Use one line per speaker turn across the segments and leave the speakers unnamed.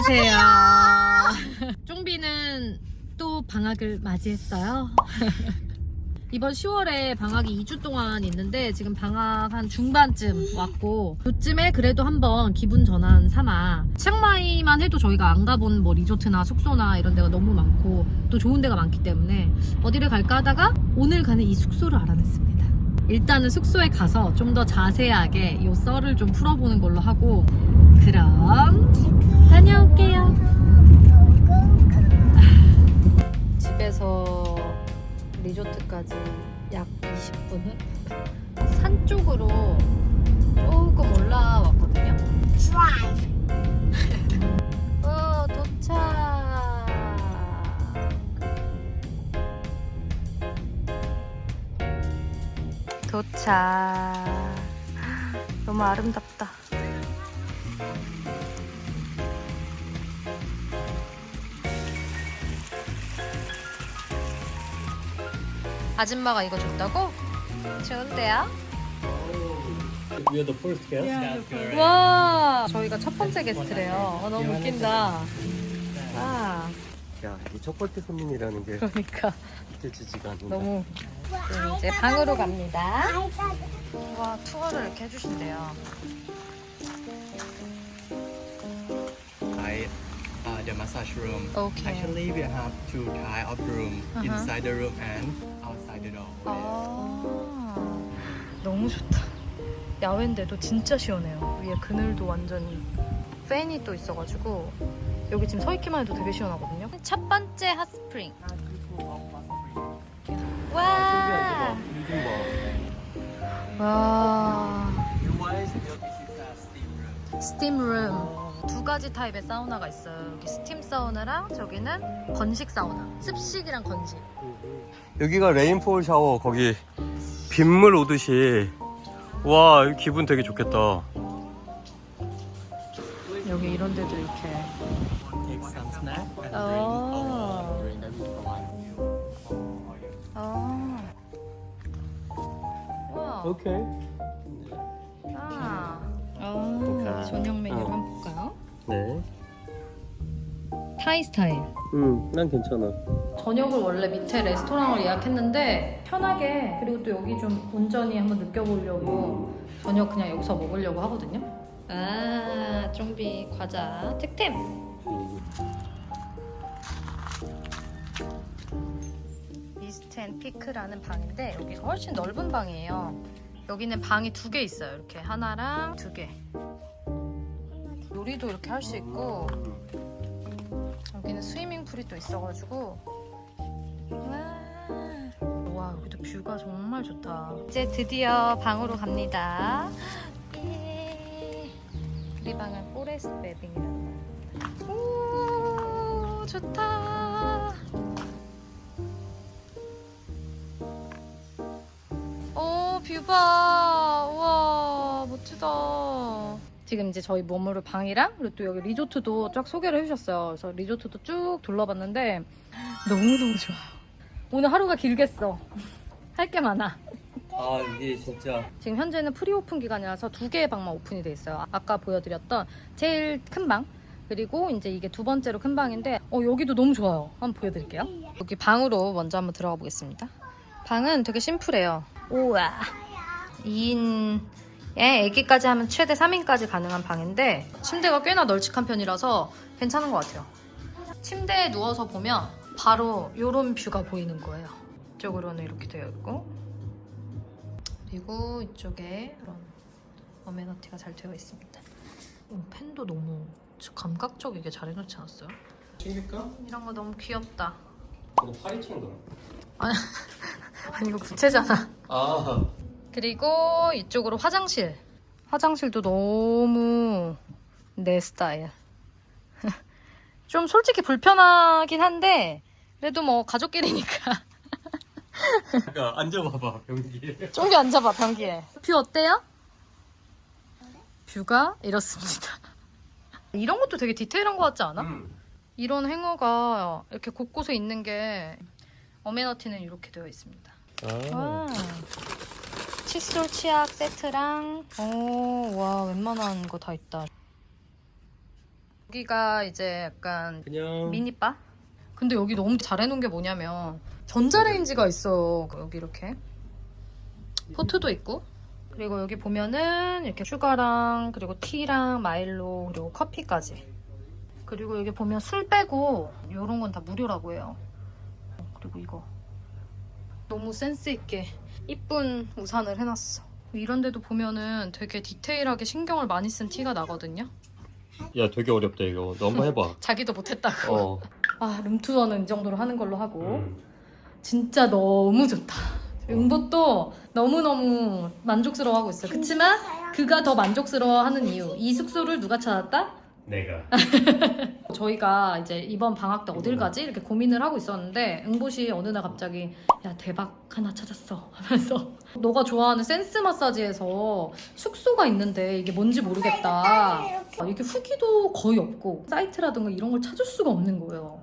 안녕하세요. 쫑비는 또 방학을 맞이했어요. 이번 10월에 방학이 2주 동안 있는데 지금 방학 한 중반쯤 왔고 요즘에 그래도 한번 기분 전환 삼아 치앙마이만 해도 저희가 안 가본 뭐 리조트나 숙소나 이런 데가 너무 많고 또 좋은 데가 많기 때문에 어디를 갈까 하다가 오늘 가는 이 숙소를 알아냈습니다. 일단은 숙소에 가서 좀 더 자세하게 이 썰을 좀 풀어보는 걸로 하고 그럼 다녀올게요. 집에서 리조트까지 약 20분 산 쪽으로 조금 올라왔거든요. 어, 도착. 도착. 너무 아름답다. 아줌마가 이거 줬다고? 좋은데요?
We are the first guest.
That's correct.
와 저희가 첫 번째 게스트래요. 어, 너무 웃긴다. 아
야, 이 첫 번째 손님이라는 게
그러니까
믿겨지지가 않는다.
너무 네, 이제 방으로 갑니다. 와 투어를 이렇게 해주신대요.
I, uh, the massage room.
Okay.
Actually, we have two type of room
Uh-huh.
inside the room and the door.
아 너무 좋다. 야외인데도 진짜 시원해요. 위에 그늘도 완전히 팬이 또 있어가지고 여기 지금 서 있기만 해도 되게 시원하거든요. 첫 번째 핫스프링. 와.
봐.
와.
Is a steam room.
스팀 룸 두 가지 타입의 사우나가 있어요. 여기 스팀 사우나랑 저기는 건식 사우나. 습식이랑 건식.
여기가 레인포울 샤워 거기 빗물 오듯이 와 기분 되게 좋겠다.
여기 이런 데도 이렇게.
You.
아. 와.
오케이.
아.
그러니까.
저녁 메뉴
어.
한번 볼까요?
네.
타이 스타일.
음, 난 괜찮아.
저녁을 원래 밑에 레스토랑을 예약했는데 편하게 그리고 또 여기 좀 온전히 한번 느껴보려고 저녁 그냥 여기서 먹으려고 하거든요. 아, 좀비 과자 특템.
음.
이스트앤 피크라는 방인데 여기가 훨씬 넓은 방이에요. 여기는 방이 두 개 있어요. 이렇게 하나랑 두 개. 요리도 이렇게 할 수 있고 여기는 스위밍 풀이 또 있어가지고 뷰가 정말 좋다. 이제 드디어 방으로 갑니다. 예. 우리 방은 포레스트 베빙이라는 거. 오 좋다. 오, 뷰 봐. 우와, 멋지다. 지금 이제 저희 머무를 방이랑 그리고 또 여기 리조트도 쫙 소개를 해주셨어요. 그래서 리조트도 쭉 둘러봤는데 너무너무 좋아요. 오늘 하루가 길겠어. 할 게 많아.
아 이게 진짜
지금 현재는 프리오픈 기간이라서 두 개의 방만 오픈이 돼 있어요. 아까 보여드렸던 제일 큰 방. 그리고 이제 이게 두 번째로 큰 방인데 어 여기도 너무 좋아요. 한번 보여드릴게요. 여기 방으로 먼저 한번 들어가 보겠습니다. 방은 되게 심플해요. 우와. 2인 에 애기까지 하면 최대 3인까지 가능한 방인데 침대가 꽤나 널찍한 편이라서 괜찮은 것 같아요. 침대에 누워서 보면 바로 이런 뷰가 보이는 거예요. 이쪽으로는 이렇게 되어 있고 그리고 이쪽에 이런 어메너티가 잘 되어 있습니다. 어, 펜도 너무 감각적이게 잘 해놓지 않았어요?
챙길까?
이런 거 너무 귀엽다.
이거 파리채인가?
아니 이거 부채잖아.
아
그리고 이쪽으로 화장실. 화장실도 너무 내 스타일. 좀 솔직히 불편하긴 한데 그래도 뭐 가족끼리니까.
그러니까 앉아봐봐 변기에.
쫑기 앉아봐 변기에. 뷰 어때요? 뷰가 이렇습니다. 이런 것도 되게 디테일한 것 같지 않아?
음.
이런 행어가 이렇게 곳곳에 있는 게 어메너티는 이렇게 되어 있습니다.
아.
와. 칫솔 치약 세트랑 오, 와, 웬만한 거 다 있다. 여기가 이제 약간
그냥
미니바? 근데 여기 너무 잘 해놓은 게 뭐냐면 전자레인지가 있어요. 여기 이렇게 포트도 있고 그리고 여기 보면은 이렇게 슈가랑 그리고 티랑 마일로 그리고 커피까지 그리고 여기 보면 술 빼고 이런 건 다 무료라고 해요. 그리고 이거 너무 센스 있게 이쁜 우산을 해놨어. 이런 데도 보면은 되게 디테일하게 신경을 많이 쓴 티가 나거든요.
야 되게 어렵다 이거 너 한번 해봐
자기도 못했다고.
어
아 룸투어는 이 정도로 하는 걸로 하고
음.
진짜 너무 좋다. 응보도 너무너무 만족스러워하고 있어요. 그치만 그가 더 만족스러워하는 이유 이 숙소를 누가 찾았다?
내가.
저희가 이제 이번 방학 때 어딜 가지? 이렇게 고민을 하고 있었는데 응보시 어느 날 갑자기 야 대박 하나 찾았어 하면서 너가 좋아하는 센스 마사지에서 숙소가 있는데 이게 뭔지 모르겠다. 아, 이게 후기도 거의 없고 사이트라든가 이런 걸 찾을 수가 없는 거예요.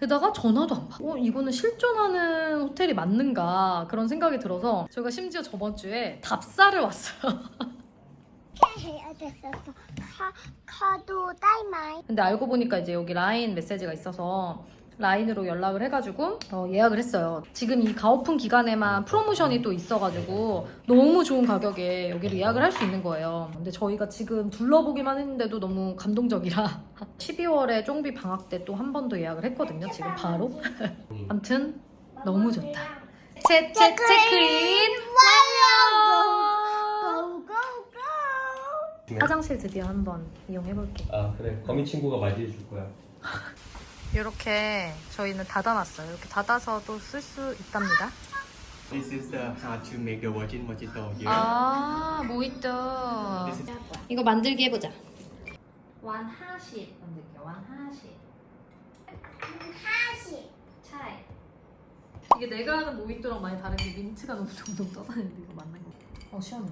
게다가 전화도 안 받고 어, 이거는 실존하는 호텔이 맞는가 그런 생각이 들어서 저희가 심지어 저번 주에 답사를 왔어요
해야 됐었어. 카, 카도 딸마이.
근데 알고 보니까 이제 여기 라인 메시지가 있어서 라인으로 연락을 해가지고 어, 예약을 했어요. 지금 이 가오픈 기간에만 프로모션이 또 있어가지고 너무 좋은 가격에 여기를 예약을 할 수 있는 거예요. 근데 저희가 지금 둘러보기만 했는데도 너무 감동적이라 12월에 쫑비 방학 때 또 한 번 더 예약을 했거든요. 지금 바로. 아무튼 너무 좋다. 채채 체크인 완료!
Go
화장실 드디어 한번 이용해볼게.
아 그래 거미 친구가 맞이해 줄 거야
이렇게 저희는 닫아놨어요. 이렇게 닫아서도 쓸 수 있답니다.
This is the how to make the virgin mojito.
아, 모히또.
This is
이거 만들기 해보자. 완하시 만들게. 완하시.
50
차이. 이게 내가 하는 모히또랑 많이 다른 게 민트가 너무 동동 떠다니는데 이거 맞는 거. 어 시원해.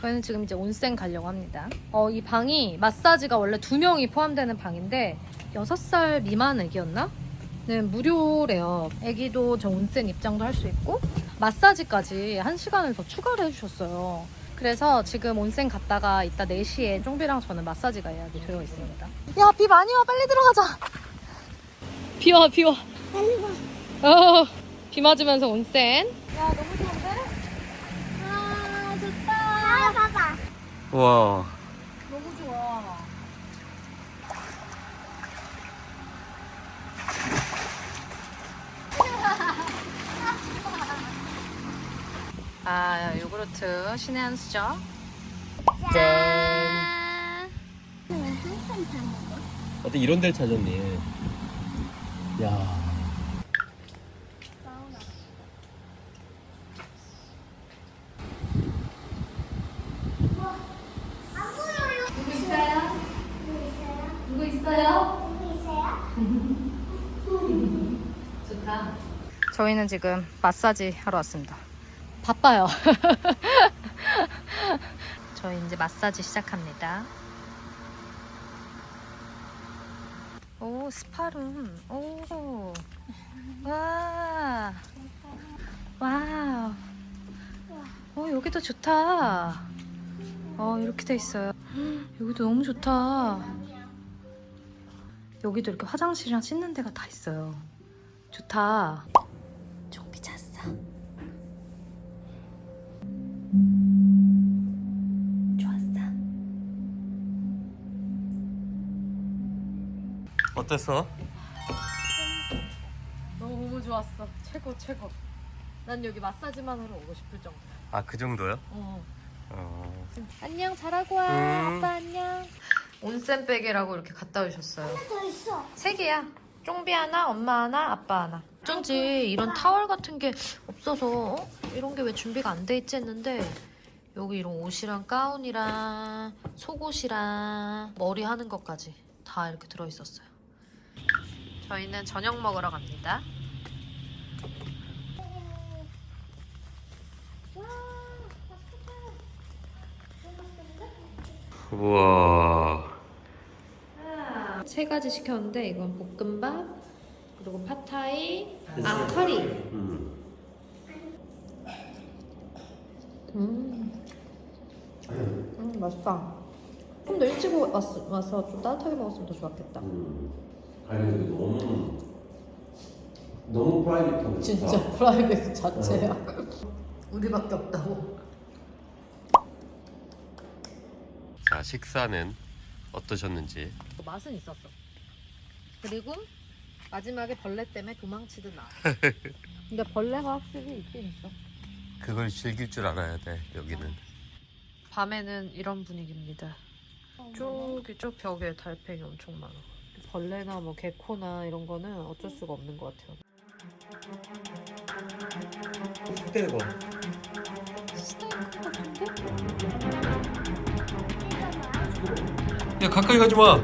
저희는 지금 이제 온센 가려고 합니다. 어, 이 방이 마사지가 원래 두 명이 포함되는 방인데 6살 미만 애기였나? 네, 무료래요. 애기도 저 온센 입장도 할 수 있고 마사지까지 한 시간을 더 추가를 해주셨어요. 그래서 지금 온센 갔다가 이따 4시에 쫑비랑 저는 마사지가 예약이 되어 있습니다. 야, 비 많이 와. 빨리 들어가자. 비 와, 비 와.
빨리 와
어, 비 맞으면서 온센.
야 너무 아 봐봐
와.
너무 좋아. 아, 요구르트 신의 한 수저. 짠.
먹어.
어때? 이런 데를 찾았니? 야
안 보여요 누구 있어요? 누구 있어요?
누구 있어요?
누구 있어요?
좋다. 저희는 지금 마사지 하러 왔습니다. 바빠요. 저희 이제 마사지 시작합니다. 오, 스파룸. 오. 와. 와우. 어, 여기도 좋다. 어, 이렇게 돼 있어요. 여기도 너무 좋다. 여기도 이렇게 화장실이랑 씻는 데가 다 있어요. 좋다.
어땠어?
너무 좋았어. 최고 최고. 난 여기 마사지만 하러 오고 싶을 정도야.
아그 정도야?
어.
어
안녕 잘하고 와.
음.
아빠 안녕. 온센백이라고 이렇게 갖다 주셨어요.
더 있어
세 개야. 쫑비 하나, 엄마 하나, 아빠 하나. 어쩐지 이런 타월 같은 게 없어서 어? 이런 게 왜 준비가 안 돼 있지 했는데 여기 이런 옷이랑 가운이랑 속옷이랑 머리 하는 것까지 다 이렇게 들어있었어요. 저희는 저녁 먹으러 갑니다.
우와
세 가지 시켰는데 이건 볶음밥 그리고 팟타이 아 커리
음.
음 음, 맛있다. 좀 더 일찍 왔, 와서 좀 따뜻하게 먹었으면 더 좋았겠다.
음. 아니 근데 너무 너무 프라이빗한
진짜 프라이빗 자체야. 우리밖에 없다고.
자 식사는 어떠셨는지
맛은 있었어. 그리고 마지막에 벌레 때문에 도망치듯 나. 근데 벌레가 확실히 있긴 있어.
그걸 즐길 줄 알아야 돼 여기는
밤에는 이런 분위기입니다. 저기 저 벽에 달팽이 엄청 많아. 벌레나 뭐 개코나 이런 거는 어쩔 수가 없는 것 같아요.
대박 야 가까이 가지 마.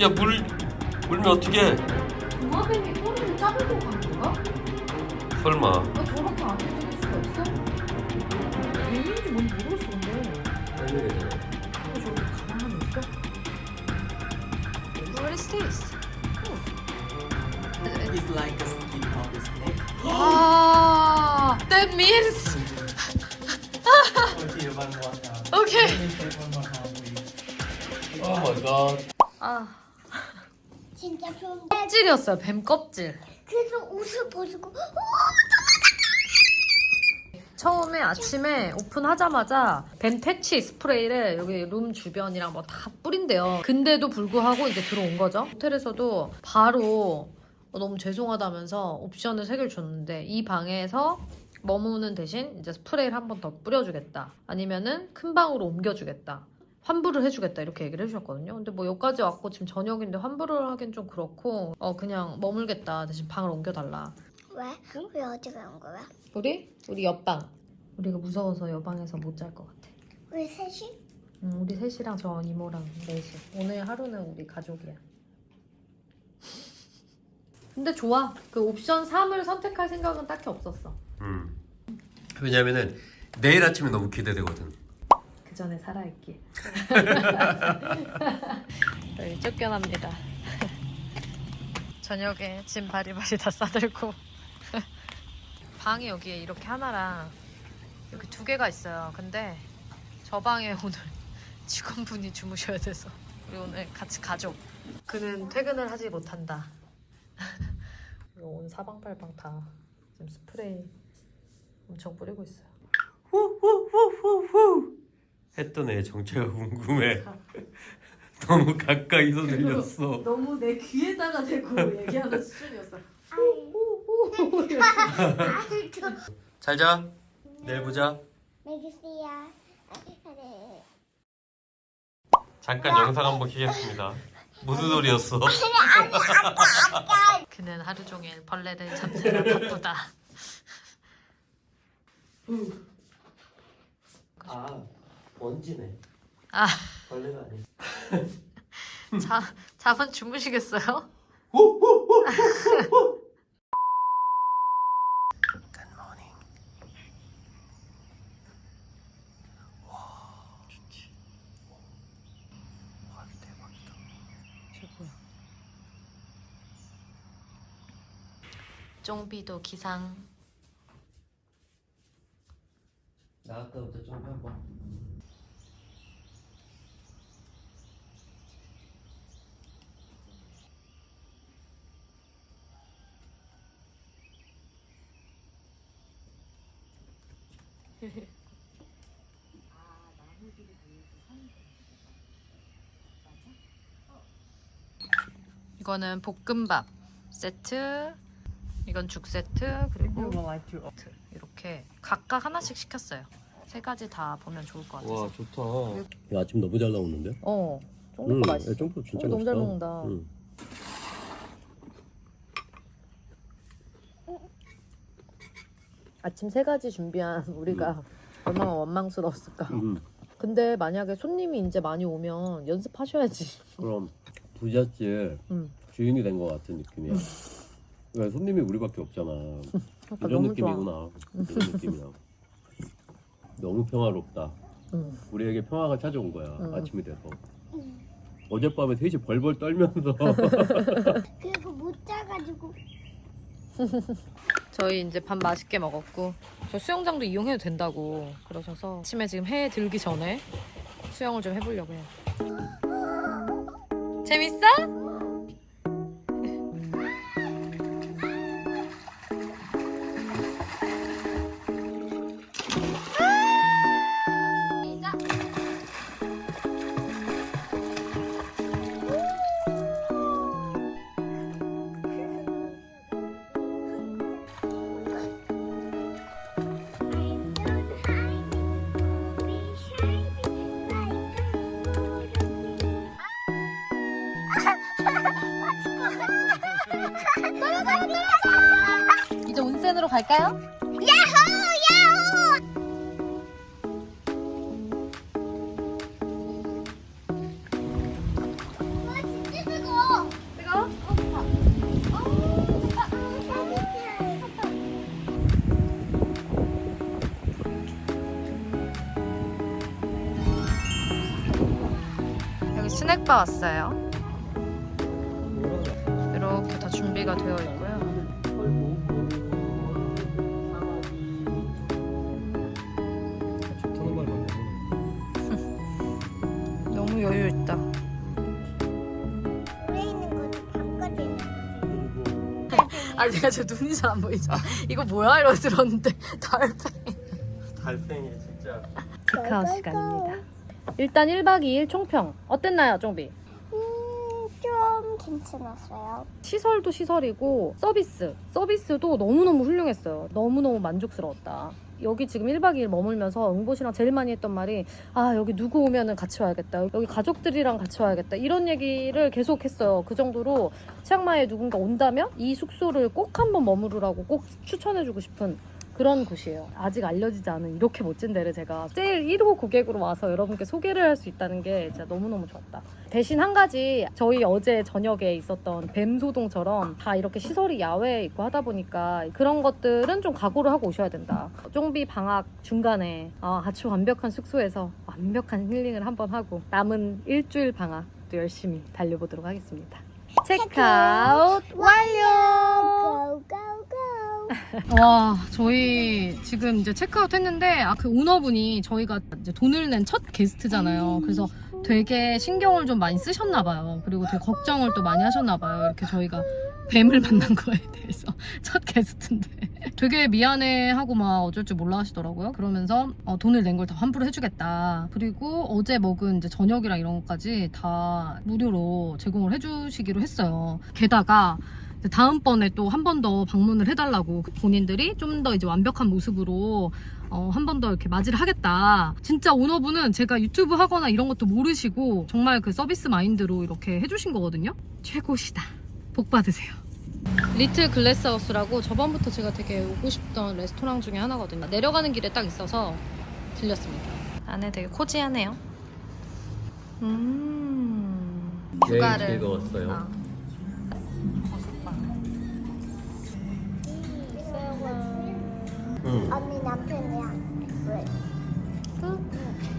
야물 물면 어떻게?
도마뱀이 꼬리를 자르고 간 건가?
설마.
아, 저렇게 안움 This?
It's like the skin of the snake.
아, that means
Okay, one more time.
okay.
Take one more time, please.
오 마이 갓.
아,
진짜 좋은.
껍질이었어요. 뱀 껍질.
그래서 옷을 벗고
처음에 아침에 오픈하자마자 뱀 퇴치 스프레이를 여기 룸 주변이랑 뭐 다 뿌린대요. 근데도 불구하고 이제 들어온 거죠. 호텔에서도 바로 어, 너무 죄송하다면서 옵션을 세 개를 줬는데 이 방에서 머무는 대신 이제 스프레이를 한 번 더 뿌려주겠다. 아니면은 큰 방으로 옮겨주겠다. 환불을 해주겠다 이렇게 얘기를 해주셨거든요. 근데 뭐 여기까지 왔고 지금 저녁인데 환불을 하긴 좀 그렇고 어 그냥 머물겠다 대신 방을 옮겨달라.
왜? 왜 어디 간 거야?
우리? 우리 옆방. 우리가 무서워서 옆방에서 못 잘 것 같아.
우리 셋이?
응, 우리 셋이랑 저 이모랑 넷이. 오늘 하루는 우리 가족이야. 근데 좋아. 그 옵션 3을 선택할 생각은 딱히 없었어.
음. 왜냐면은 내일 아침에 너무 기대되거든.
그 전에 살아있기. 저희 쫓겨납니다. 저녁에 짐 바리바리 다 싸들고 방이 여기에 이렇게 하나랑 이렇게 두 개가 있어요. 근데 저 방에 오늘 직원분이 주무셔야 돼서 우리 오늘 같이 가죠. 그는 퇴근을 하지 못한다. 그리고 온 사방팔방 다 지금 스프레이 엄청 뿌리고 있어요.
했던 애 정체가 궁금해. 너무 가까이서 들렸어.
너무 내 귀에다가 대고 얘기하는 수준이었어.
아이고.
잘 자. 내일 보자. 잠깐 영상 한번 키겠습니다. 무슨 소리였어?
그는 하루 종일 벌레를 잡느라 바쁘다.
아 먼지네.
아,
벌레가 아니야.
자, 자분 주무시겠어요?
좋지. 와 대박이다.
최고야. 쫑비도 기상.
나 아까부터 좀 해봐.
이거는 볶음밥 세트. 이건 죽 세트 그리고 세트. 이렇게 각각 하나씩 시켰어요. 세 가지 다 보면 좋을 것 같아서.
와 좋다. 야 아침 너무 잘 나오는데?
어,
음,
쫑비가 맛있어.
야, 쫑뽀 진짜
어, 너무 잘
맛있다.
먹는다.
응.
아침 세 가지 준비한 우리가 얼마나 원망스러웠을까.
음.
근데 만약에 손님이 이제 많이 오면 연습하셔야지.
그럼 부잣집
음.
주인이 된 것 같은 느낌이야. 왜 손님이 우리밖에 없잖아.
그러니까
이런
너무
느낌이구나. 이런 느낌이야. 너무 평화롭다.
음.
우리에게 평화가 찾아온 거야.
음.
아침이 돼서. 어젯밤에 셋이 벌벌 떨면서
그리고 못 자가지고
저희 이제 밥 맛있게 먹었고 저 수영장도 이용해도 된다고 그러셔서 아침에 지금 해 들기 전에 수영을 좀 해보려고 해요. 재밌어? 갈까요?
뜨거워?
여기 스낵바 왔어요. 이렇게 다 준비가 되어 있고요. 아 제가 저 눈이 잘 안 보이죠? 이거 뭐야 이러고 들었는데 달팽이.
달팽이 진짜.
체크아웃 시간입니다. 일단 1박 2일 총평 어땠나요, 쫑비?
음, 좀 괜찮았어요.
시설도 시설이고 서비스 서비스도 너무너무 훌륭했어요 너무너무 만족스러웠다 여기 지금 1박 2일 머물면서 응보시랑 제일 많이 했던 말이 아 여기 누구 오면은 같이 와야겠다. 여기 가족들이랑 같이 와야겠다. 이런 얘기를 계속 했어요. 그 정도로 치앙마이에 누군가 온다면 이 숙소를 꼭 한번 머무르라고 꼭 추천해주고 싶은 그런 곳이에요. 아직 알려지지 않은 이렇게 멋진 데를 제가 제일 1호 고객으로 와서 여러분께 소개를 할 수 있다는 게 진짜 너무너무 좋았다. 대신 한 가지 저희 어제 저녁에 있었던 뱀 소동처럼 다 이렇게 시설이 야외에 있고 하다 보니까 그런 것들은 좀 각오를 하고 오셔야 된다. 쫑비 방학 중간에 아, 아주 완벽한 숙소에서 완벽한 힐링을 한번 하고 남은 일주일 방학 또 열심히 달려보도록 하겠습니다. 체크아웃. 와, 저희 지금 이제 체크아웃 했는데, 아, 그 오너분이 저희가 이제 돈을 낸 첫 게스트잖아요. 그래서 되게 신경을 좀 많이 쓰셨나봐요. 그리고 되게 걱정을 또 많이 하셨나봐요. 이렇게 저희가 뱀을 만난 거에 대해서. 첫 게스트인데. 되게 미안해 하고 막 어쩔 줄 몰라 하시더라고요. 그러면서 어, 돈을 낸 걸 다 환불을 해주겠다. 그리고 어제 먹은 이제 저녁이랑 이런 것까지 다 무료로 제공을 해주시기로 했어요. 게다가 다음번에 또 한 번 더 방문을 해달라고 본인들이 좀 더 이제 완벽한 모습으로 어, 한 번 더 이렇게 맞이를 하겠다. 진짜 오너분은 제가 유튜브 하거나 이런 것도 모르시고 정말 그 서비스 마인드로 이렇게 해주신 거거든요. 최고시다. 복 받으세요. 리틀 글래스하우스라고 저번부터 제가 되게 오고 싶던 레스토랑 중에 하나거든요. 내려가는 길에 딱 있어서 들렸습니다. 안에 되게 코지하네요. 음. 휴가를
즐거웠어요.
아.
응.
언니 남편이랑 왜? 응.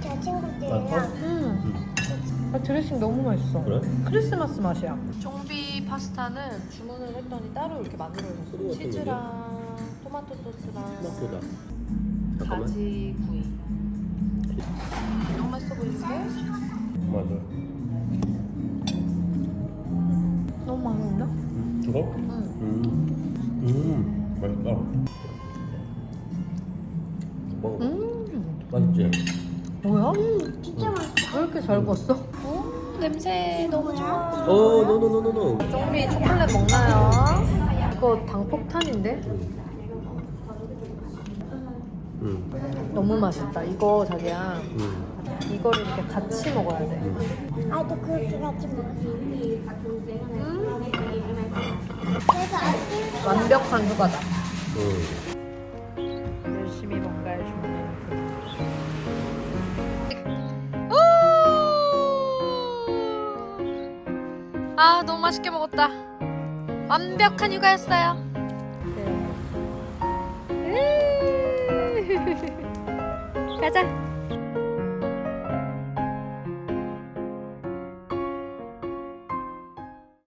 저 친구들이랑
음. 아, 드레싱 너무 맛있어.
그래?
크리스마스 맛이야. 쫑비 파스타는 주문을 했더니 따로 이렇게 만들어줬어.
같은
치즈랑 토마토 소스랑
맛보다. 잠깐만.
가지 구이. 너무 맛있어 보이는데?
맞아.
너무 맛있는데?
이거?
응.
음. 음. 맛있다. 먹어.
음.
맛있지?
뭐야?
진짜 맛있어.
왜 이렇게 잘 구웠어? 오, 냄새 너무 좋아.
어, 노노노노노.
쫑비 초콜릿 먹나요? 이거 당폭탄인데?
응.
너무 맛있다. 이거 자기야.
응.
이거를 이렇게 같이 먹어야 돼.
응.
아도 그렇게 같이. 그래서 아침
완벽한 휴가다.
응.
맛있게 먹었다. 완벽한 휴가였어요. 가자.